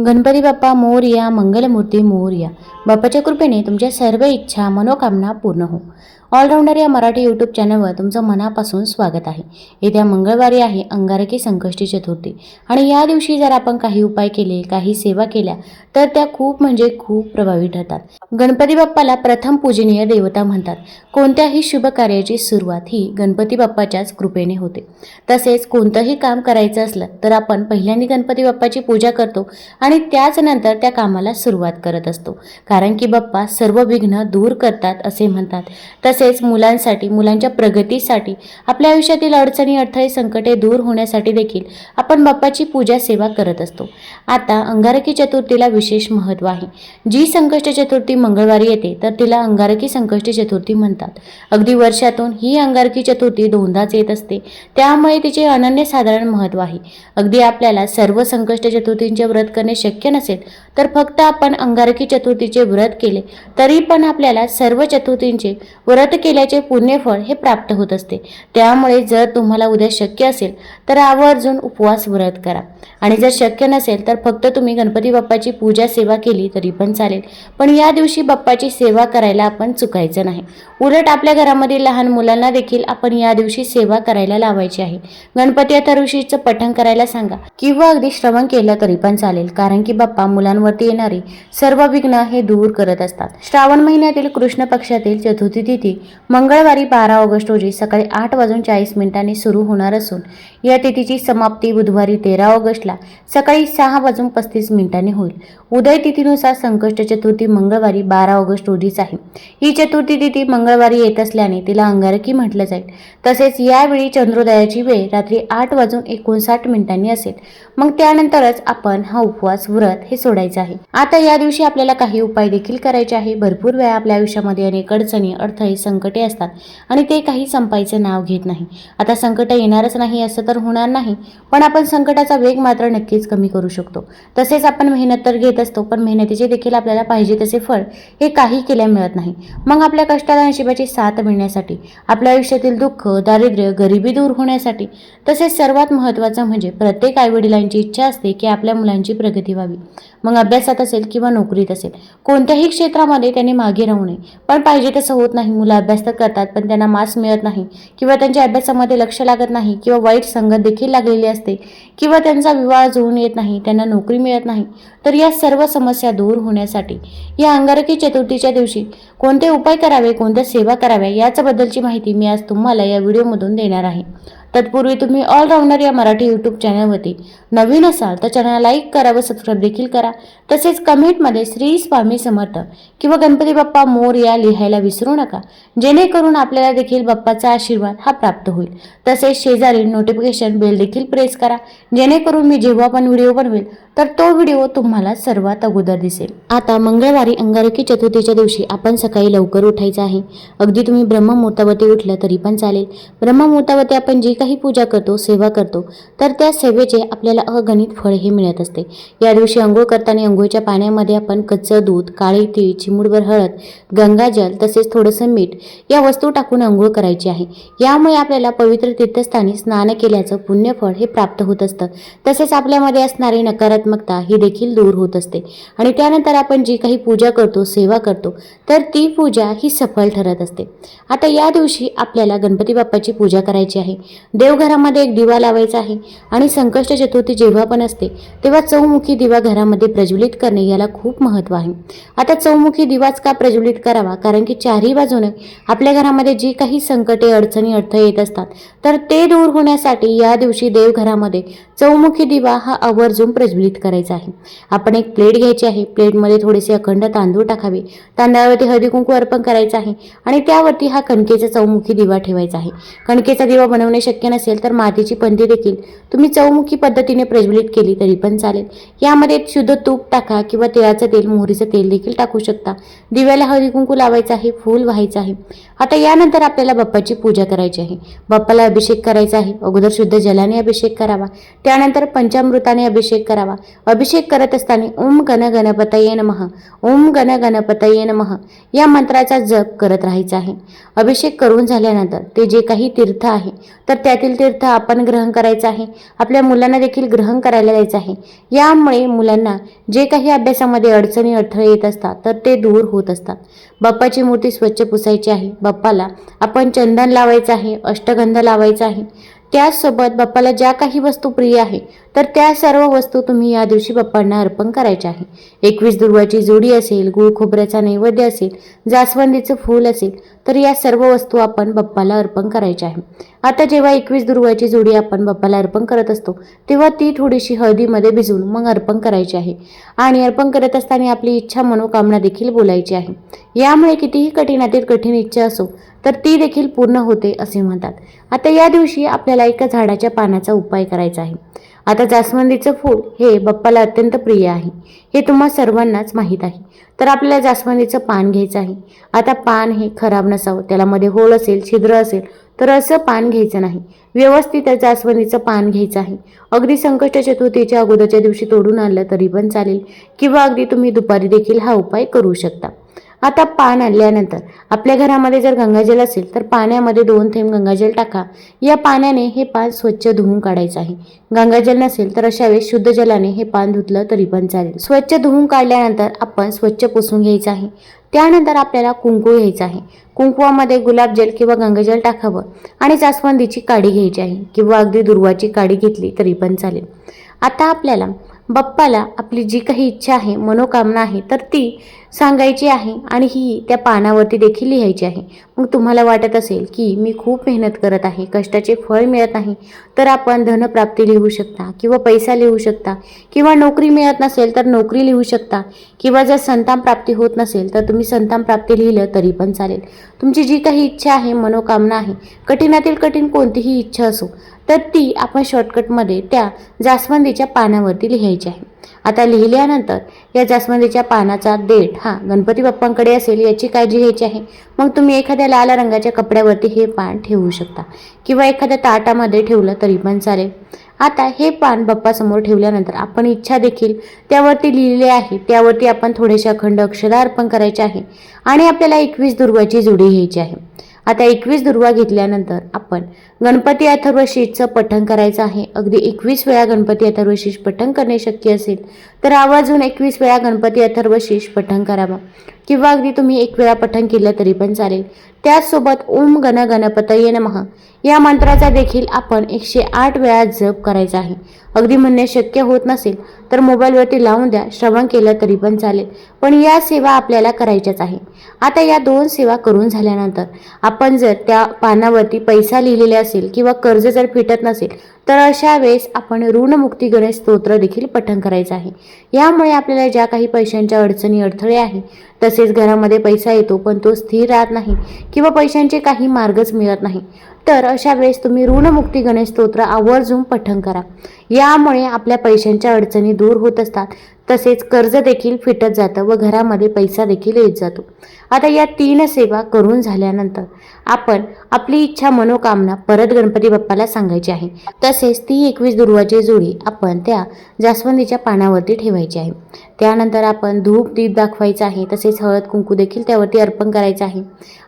गणपती बाप्पा मोरया मंगलमूर्ती मोरया. बाप्पाच्या कृपेने तुमच्या सर्व इच्छा मनोकामना पूर्ण हो. ऑलराऊंडर या मराठी यूट्यूब चॅनलवर तुमचं मनापासून स्वागत आहे. येत्या मंगळवारी आहे अंगारकी संकष्टी चतुर्थी. आणि या दिवशी जर आपण काही उपाय केले काही सेवा केल्या तर त्या खूप म्हणजे खूप प्रभावी ठरतात. गणपती बाप्पाला प्रथम पूजनीय देवता म्हणतात. कोणत्याही शुभ कार्याची सुरुवात ही गणपती बाप्पाच्याच कृपेने होते. तसेच कोणतंही काम करायचं असलं तर आपण पहिल्यांदा गणपती बाप्पाची पूजा करतो आणि त्याच नंतर त्या कामाला सुरुवात करत असतो. कारण की बाप्पा सर्व विघ्न दूर करतात असे म्हणतात. तसेच तसेच मुलांसाठी मुलांच्या प्रगतीसाठी आपल्या आयुष्यातील अडचणी अडथळे संकटे दूर होण्यासाठी देखील आपण बाप्पाची पूजा सेवा करत असतो. आता अंगारकी चतुर्थीला विशेष महत्त्व आहे. जी संकष्ट चतुर्थी मंगळवारी येते तर तिला अंगारकी संकष्टी चतुर्थी म्हणतात. अगदी वर्षातून ही अंगारकी चतुर्थी दोनदाच येत असते. त्यामुळे तिचे अनन्यसाधारण महत्त्व आहे. अगदी आपल्याला सर्व संकष्ट चतुर्थींचे व्रत करणे शक्य नसेल तर फक्त आपण अंगारकी चतुर्थीचे व्रत केले तरी पण आपल्याला सर्व चतुर्थींचे व्रत केल्याचे पुण्यफळ हे प्राप्त होत असते. त्यामुळे जर तुम्हाला उद्या शक्य असेल तर आवर्जून उपवास व्रत करा. आणि जर शक्य नसेल तर फक्त तुम्ही गणपती बाप्पाची पूजा सेवा केली तरी पण चालेल. पण या दिवशी बाप्पाची सेवा करायला आपण चुकायचं नाही. उलट आपल्या घरामधील लहान मुलांना देखील आपण या दिवशी सेवा करायला लावायची आहे. गणपती आता ऋषीचं पठण करायला सांगा. किंवा अगदी श्रवण केलं तरी पण चालेल कारण की बाप्पा मुलांवरती येणारी सर्व विघ्न हे दूर करत असतात. श्रावण महिन्यातील कृष्ण पक्षातील चतुर्थी तिथी मंगळवारी बारा ऑगस्ट रोजी सकाळी आठ वाजून चाळीस मिनिटांनी सुरू होणार असून या तिथीची समाप्ती बुधवारी तेरा ऑगस्टला सकाळी सहा वाजून पस्तीस मिनिटांनी होईल. उदय तिथीनुसार संकष्ट चतुर्थी मंगळवारी बारा ऑगस्ट रोजीच आहे. ही चतुर्थी तिथी मंगळवारी येत असल्याने तिला अंगारकी म्हटलं जाईल. तसेच यावेळी चंद्रोदयाची वेळ रात्री आठ वाजून एकोणसाठ मिनिटांनी असेल. मग त्यानंतरच आपण हा उपवास व्रत हे सोडायचं आहे. आता या दिवशी आपल्याला काही उपाय देखील करायचे आहे. भरपूर वेळा आपल्या आयुष्यामध्ये अनेक अडचणी अडथळे संकटे असतात. आणि ते काही संपायचं नाव घेत नाही. आता संकट येणारच नाही असं तर होणार नाही पण आपण संकटाचा वेग मात्र नक्कीच कमी करू शकतो. तसेच आपण मेहनत तर घेत असतो पण मेहनतीचे देखील आपल्याला पाहिजे तसे फळ हे काही केल्या मिळत नाही. मग आपल्या कष्टाला नशिबाची साथ मिळण्यासाठी आपल्या आयुष्यातील दुःख दारिद्र्य गरिबी दूर होण्यासाठी तसेच सर्वात महत्त्वाचं म्हणजे प्रत्येक आईवडिलांची इच्छा असते की आपल्या मुलांची प्रगती व्हावी. मग अभ्यासात असेल किंवा नोकरीत असेल कोणत्याही क्षेत्रामध्ये त्यांनी मागे राहू नये. पण पाहिजे तसं होत नाही मुलं अभ्यास तर करतात पण त्यांना मार्क्स मिळत नाही. किंवा त्यांच्या अभ्यासामध्ये लक्ष लागत नाही किंवा वाईट संगत देखील लागलेली असते. किंवा त्यांचा विवाह जुळून येत नाही त्यांना नोकरी मिळत नाही. तर या सर्व समस्या दूर होण्यासाठी या अंगारकी चतुर्थीच्या दिवशी कोणते उपाय करावे कोणत्या सेवा कराव्या याच्याबद्दलची माहिती मी आज तुम्हाला या व्हिडिओमधून देणार आहे. तत्पूर्वी तुम्ही ऑलराऊंडर या मराठी यूट्यूब चॅनलवरती नवीन असाल तर चॅनलला लाईक करा व सबस्क्राईब देखील करा. तसेच कमेंटमध्ये श्री स्वामी समर्थ किंवा गणपती बाप्पा मोर या लिहायला विसरू नका. जेणेकरून आपल्याला देखील बाप्पाचा आशीर्वाद हा प्राप्त होईल. तसेच शेजारी नोटिफिकेशन बेल देखील प्रेस करा. जेणेकरून मी जेव्हा पण व्हिडिओ बनवेल तर तो व्हिडिओ तुम्हाला सर्वात अगोदर दिसेल. आता मंगळवारी अंगारकी चतुर्थीच्या दिवशी आपण सकाळी लवकर उठायचं आहे. अगदी तुम्ही ब्रह्ममुहूर्तावरती उठलं तरी पण चालेल. ब्रह्ममुहूर्तावरती आपण जी काही पूजा करतो सेवा करतो तर त्या सेवेचे आपल्याला अगणित फळ हे मिळत असते. या दिवशी अंघोळ करताना अंघोळीच्या पाण्यामध्ये आपण कच्चं दूध काळी तीळ चिमुडभर हळद गंगाजल तसेच थोडंसं मीठ या वस्तू टाकून अंघोळ करायची आहे. यामुळे आपल्याला पवित्र तीर्थस्थानी स्नान केल्याचं पुण्यफळ हे प्राप्त होत असतं. तसेच आपल्यामध्ये असणारी नकारात्मकता ही देखील दूर होत असते. आणि त्यानंतर आपण जी काही पूजा करतो सेवा करतो तर ती पूजा ही सफल ठरत असते. आता या दिवशी आपल्याला गणपती बाप्पाची पूजा करायची आहे. देवघरामध्ये एक दिवा लावायचा आहे आणि संकष्ट चतुर्थी जेव्हा पण असते तेव्हा चौमुखी दिवा घरामध्ये प्रज्वलित करणे याला खूप महत्त्व आहे. आता चौमुखी दिवाच का प्रज्वलित करावा? कारण की चारही बाजूने आपल्या घरामध्ये जी काही संकटे अडचणी अडथळे येत असतात तर ते दूर होण्यासाठी या दिवशी देवघरामध्ये चौमुखी दिवा हा आवर्जून प्रज्वलित करायचा आहे. आपण एक प्लेट घ्यायची आहे. प्लेटमध्ये थोडेसे अखंड तांदूळ टाकावे. तांदळावरती हळदी कुंकू अर्पण करायचं आहे आणि त्यावरती हा कणकेचा चौमुखी दिवा ठेवायचा आहे. कणकेचा दिवा बनवणे शक्य नसेल तर मातीची पंधी देखील तुम्ही चौमुखी पद्धतीने प्रज्वलित केली तरी पण चालेल. यामध्ये शुद्ध तूप टाका किंवा तिळाचं तेल मोहरीचं तेल देखील टाकू शकता. दिव्याला हळदी कुंकू लावायचं आहे फूल व्हायचं आहे. आता यानंतर आपल्याला बाप्पाची पूजा करायची आहे. बाप्पाला अभिषेक करायचा आहे. अगोदर शुद्ध जलाने अभिषेक करावा. त्यानंतर पंचामृताने अभिषेक करावा. अभिषेक करत असताना ओम गण गणपतये नमः. ओम गण गणपतये नमः. या मंत्राचा जप करत राहायचा आहे. अभिषेक करून झाल्यानंतर ते जे काही तीर्थ आहे तर त्या त्यातील तीर्थ आपण ग्रहण करायचं आहे. आपल्या मुलांना देखील ग्रहण करायला द्यायचं आहे. यामुळे मुलांना जे काही अभ्यासामध्ये अडचणी अडथळे येत असतात तर ते दूर होत असतात. बाप्पाची मूर्ती स्वच्छ पुसायची आहे. बाप्पाला आपण चंदन लावायचं आहे अष्टगंध लावायचा आहे. त्याचसोबत बाप्पाला ज्या काही वस्तू प्रिय आहे तर त्या सर्व वस्तू तुम्ही या दिवशी बाप्पांना अर्पण करायच्या आहे. एकवीस दुर्वाची जोडी असेल गुळ खोबऱ्याचा नैवेद्य असेल जास्वंदीचं फूल असेल तर या सर्व वस्तू आपण बाप्पाला अर्पण करायच्या आहे. आता जेव्हा एकवीस दुर्वाची जोडी आपण बाप्पाला अर्पण करत असतो तेव्हा ती थोडीशी हळदीमध्ये भिजवून मग अर्पण करायची आहे. आणि अर्पण करत असताना आपली इच्छा मनोकामना देखील बोलायची आहे. यामुळे कितीही कठीणातील कठीण इच्छा असो तर ती देखील पूर्ण होते असे म्हणतात. आता या दिवशी आपल्याला एका झाडाच्या पानाचा उपाय करायचा आहे. आता जास्वंदीचं फूल हे बाप्पाला अत्यंत प्रिय आहे. हे तुम्हा सर्वांनाच माहीत आहे. तर आपल्याला जास्वंदीचं पान घ्यायचं आहे. आता पान हे खराब नसावं. त्याला मध्ये होल असेल छिद्र असेल तर असं पान घ्यायचं नाही. व्यवस्थित जास्वंदीचं पान घ्यायचं आहे. अगदी संकष्ट चतुर्थीच्या अगोदरच्या दिवशी तोडून आणलं तरी पण चालेल. किंवा अगदी तुम्ही दुपारी देखील हा उपाय करू शकता. आता पान आणल्यानंतर आपल्या घरामध्ये जर गंगाजल असेल तर पाण्यामध्ये दोन थेंब गंगाजल टाका. या पाण्याने हे पान स्वच्छ धुवून काढायचं आहे. गंगाजल नसेल तर अशा वेळेस शुद्ध जलाने हे पान धुतलं तरी पण चालेल. स्वच्छ धुवून काढल्यानंतर आपण स्वच्छ पुसून घ्यायचं आहे. त्यानंतर आपल्याला कुंकू घ्यायचं आहे. कुंकुवामध्ये गुलाबजल किंवा गंगाजल टाकावं आणि जास्वंदीची काडी घ्यायची आहे किंवा अगदी दुर्वाची काडी घेतली तरी पण चालेल. आता आपल्याला बाप्पाला आपली जी काही इच्छा आहे मनोकामना आहे तर ती सांगायची आहे आणि ही त्या पानावरती देखील लिहायची आहे. मग तुम्हाला वाटत असेल की मी खूप मेहनत करत आहे कष्टाचे फळ मिळत नाही तर आपण धनप्राप्ती लिहू शकता किंवा पैसा लिहू शकता किंवा नोकरी मिळत नसेल तर नोकरी लिहू शकता किंवा जर संतान प्राप्ती होत नसेल तर तुम्ही संतान प्राप्ती लिहिलं तरी पण चालेल. तुमची जी काही इच्छा आहे मनोकामना आहे कठीणातील कठीण कोणतीही इच्छा असो तर ती आपण शॉर्टकटमध्ये त्या जास्वंदीच्या पानावरती लिहायची आहे. आता लिहिल्यानंतर या जास्वंदीच्या पानाचा देठ हा गणपती बाप्पांकडे असेल याची काळजी घ्यायची आहे. मग तुम्ही एखाद्या लाल रंगाच्या कपड्यावरती हे पान ठेवू शकता किंवा एखाद्या ताटामध्ये ठेवलं तरी पण चालेल. आता हे पान बाप्पासमोर ठेवल्यानंतर आपण इच्छा देखील त्यावरती लिहिलेले आहे. त्यावरती आपण थोडेसे अखंड अक्षरा अर्पण करायचे आहे आणि आपल्याला एकवीस दुर्गाची जोडी घ्यायची आहे. आता एकवीस दुर्वा घेतल्यानंतर आपण गणपती अथर्वशीषचं पठण करायचं आहे. अगदी एकवीस वेळा गणपती अथर्वशीष पठण करणे शक्य असेल तर आवाजून एकवीस वेळा गणपती अथर्वशीष पठण करावं. किंवा अगदी तुम्ही एक वेळा पठण केलं तरी पण चालेल. त्याचसोबत ओम गण गणपतये नमः. या मंत्राचा देखील आपण एकशे आठ वेळा जप करायचा आहे. अगदी म्हणणे शक्य होत नसेल तर मोबाईलवरती लावून द्या श्रवण केलं तरी पण चालेल. पण या सेवा आपल्याला करायच्याच आहे. आता या दोन सेवा करून झाल्यानंतर आपण जर त्या पानावरती पैसा लिहिलेला असेल किंवा कर्ज जर फिटत नसेल तर अशा वेळेस आपण ऋणमुक्ती गणेश स्तोत्र देखील पठण करायचं आहे. यामुळे आपल्याला ज्या काही पैशांच्या अडचणी अडथळे आहे तसेच घरामध्ये पैसा येतो पण तो स्थिर राहत नाही किंवा पैशांचे काही मार्गच मिळत नाही. तर अशा वेळेस तुम्ही ऋणमुक्ती गणेश स्तोत्र आवर्जून पठण करा. यामुळे आपल्या पैशांच्या अडचणी दूर होत असतात. तसेच कर्ज देखील फिटत जातं व घरामध्ये पैसा देखील येत जातो. आता या तीन सेवा करून झाल्यानंतर आपण आपली इच्छा मनोकामना परत गणपती बाप्पाला सांगायची आहे. तसेच ती एकवीस दुर्वाची जोडी आपण त्या जास्वंदीच्या पानावरती ठेवायची आहे. त्यानंतर आपण धूप दीप दाखवायचं आहे तसेच हळद कुंकू देखील त्यावरती अर्पण करायचं आहे.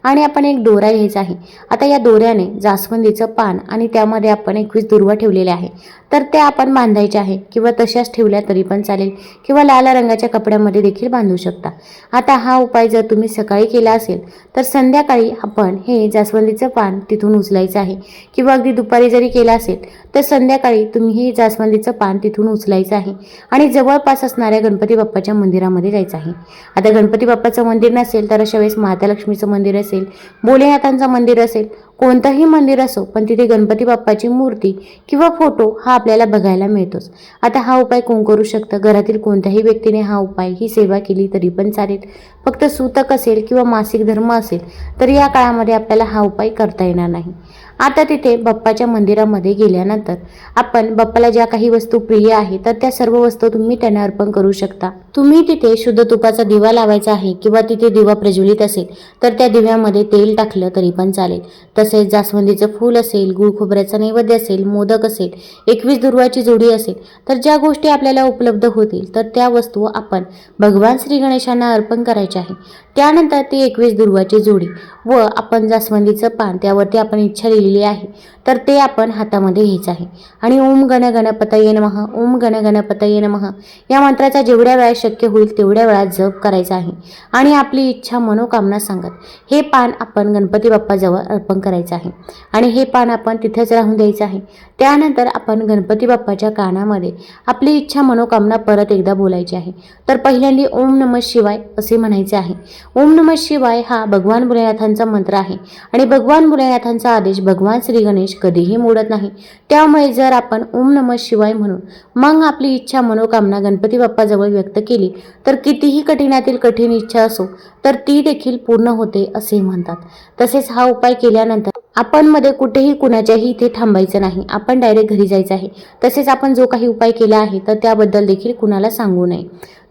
आणि आपण एक दोरा घ्यायचा आहे. आता या दोऱ्याने जास्वंदीचं पान आणि त्यामध्ये आपण एकवीस दुर्वा ठेवलेले आहे. तर त्या आपण बांधायच्या आहे किंवा तशाच ठेवल्या तरी पण चालेल किंवा लाल रंगाच्या कपड्यामध्ये देखील बांधू शकता. आता हा उपाय जर तुम्ही सकाळी केला असेल तर संध्याकाळी आपण हे जास्वंदीचं पान तिथून उचलायचं आहे. किंवा अगदी दुपारी जरी केला असेल तर संध्याकाळी तुम्ही हे जास्वंदीचं पान तिथून उचलायचं आहे. आणि जवळपास असणाऱ्या गणपती बाप्पाच्या मंदिरामध्ये जायचं आहे. आता गणपती बाप्पाचं मंदिर नसेल तर अशा वेळेस माता लक्ष्मीचं मंदिर असेल भोलेनाथांचं मंदिर असेल कोणतंही मंदिर असो पण तिथे गणपती बाप्पाची मूर्ती किंवा फोटो हा आपल्याला बघायला मिळतोच. आता हा उपाय कोण करू शकतं? घरातील कोणत्याही व्यक्तीने हा उपाय ही सेवा केली तरी पण चालेल. फक्त सूतक असेल किंवा मासिक धर्म असेल तर या काळामध्ये आपल्याला हा उपाय करता येणार नाही. आता तिथे बाप्पाच्या मंदिरामध्ये गेल्यानंतर आपण बाप्पाला ज्या काही वस्तू प्रिय आहे तर त्या सर्व वस्तू तुम्ही त्यांना अर्पण करू शकता. तुम्ही तिथे शुद्ध तुपाचा दिवा लावायचा आहे किंवा तिथे दिवा प्रज्वलित असेल तर त्या दिव्यामध्ये तेल टाकलं तरी पण चालेल. तसेच जास्वंदीचं फूल असेल गुळ खोबऱ्याचा नैवेद्य असेल मोदक असेल एकवीस दुर्वाची जोडी असेल तर ज्या गोष्टी आपल्याला उपलब्ध होतील तर त्या वस्तू आपण भगवान श्री गणेशांना अर्पण करायच्या आहे. त्यानंतर ती एकवीस दुर्वाची जोडी व आपण जास्वंदीचं पान त्यावरती आपण इच्छा लिहिली केलेली आहे. तर ते आपण हातामध्ये घ्यायचं आहे. आणि ओम गण गणपतये नमः ओम गण गणपतये नमः. या मंत्राचा जेवढ्या वेळा शक्य होईल तेवढ्या वेळा जप करायचा आहे. आणि आपली इच्छा मनोकामना सांगत हे पान आपण गणपती बाप्पाजवळ अर्पण करायचं आहे. आणि हे पान आपण तिथेच राहून द्यायचं आहे. त्यानंतर आपण गणपती बाप्पाच्या कानामध्ये आपली इच्छा मनोकामना परत एकदा बोलायची आहे. तर पहिल्यांदा ओम नम शिवाय असे म्हणायचे आहे. ओम नम शिवाय हा भगवान भोलेनाथांचा मंत्र आहे. आणि भगवान भोलेनाथांचा आदेश भगवान श्री गणेश कधीही मोडत नाही. त्यामुळे जर आपण ओम नम शिवाय म्हणून मग आपली इच्छा मनोकामना गणपती बाप्पाजवळ व्यक्त केली तर कितीही कठीणातील कठीण इच्छा असो तर ती देखील पूर्ण होते असे म्हणतात. तसेच हा उपाय केल्यानंतर आपण मध्ये कुठेही कुणाच्याही इथे थांबायचं नाही. आपण डायरेक्ट घरी जायचं आहे. तसेच आपण जो काही उपाय केला आहे तर त्याबद्दल देखील कुणाला सांगू नये.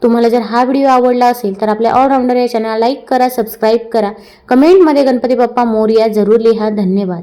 तुम्हाला जर हा व्हिडिओ आवडला असेल तर आपल्या ऑलराऊंडर या चॅनलला लाईक करा सबस्क्राईब करा. कमेंटमध्ये गणपती बाप्पा मोरया जरूर लिहा. धन्यवाद.